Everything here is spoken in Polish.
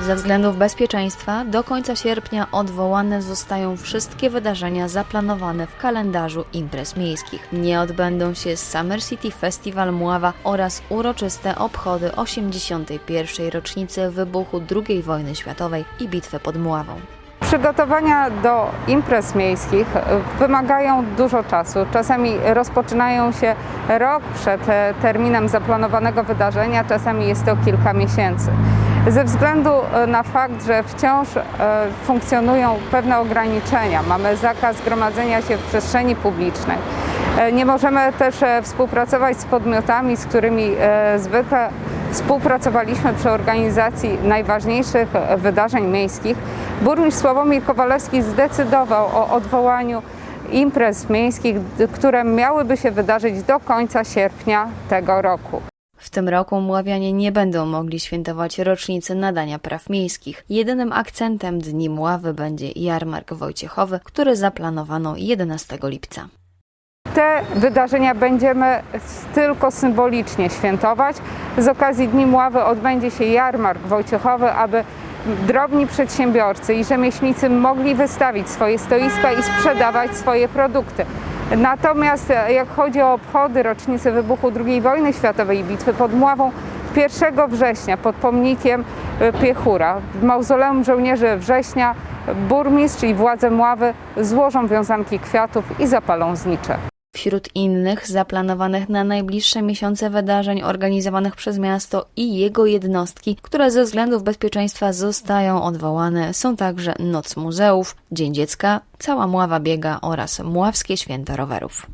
Ze względów bezpieczeństwa do końca sierpnia odwołane zostają wszystkie wydarzenia zaplanowane w kalendarzu imprez miejskich. Nie odbędą się Summer City Festival Mława oraz uroczyste obchody 81. rocznicy wybuchu II wojny światowej i bitwy pod Mławą. Przygotowania do imprez miejskich e, wymagają dużo czasu. Czasami rozpoczynają się rok przed e, terminem zaplanowanego wydarzenia, czasami jest to kilka miesięcy. Ze względu e, na fakt, że wciąż e, funkcjonują pewne ograniczenia, mamy zakaz gromadzenia się w przestrzeni publicznej. E, Nie możemy też współpracować z podmiotami, z którymi zwykle współpracowaliśmy przy organizacji najważniejszych wydarzeń miejskich. Burmistrz Sławomir Kowalewski zdecydował o odwołaniu imprez miejskich, które miałyby się wydarzyć do końca sierpnia tego roku. W tym roku Mławianie nie będą mogli świętować rocznicy nadania praw miejskich. Jedynym akcentem Dni Mławy będzie jarmark Wojciechowy, który zaplanowano 11 lipca. Te wydarzenia będziemy tylko symbolicznie świętować. Z okazji Dni Mławy odbędzie się jarmark Wojciechowy, aby drobni przedsiębiorcy i rzemieślnicy mogli wystawić swoje stoiska i sprzedawać swoje produkty. Natomiast e, jak chodzi o obchody rocznicy wybuchu II wojny światowej i bitwy pod Mławą, 1 września pod pomnikiem e, Piechura w mauzoleum żołnierzy września burmistrz i władze Mławy złożą wiązanki kwiatów i zapalą znicze. Wśród innych zaplanowanych na najbliższe miesiące wydarzeń organizowanych przez miasto i jego jednostki, które ze względów bezpieczeństwa zostają odwołane, są także Noc Muzeów, Dzień Dziecka, Cała Mława Biega oraz Mławskie Święta Rowerów.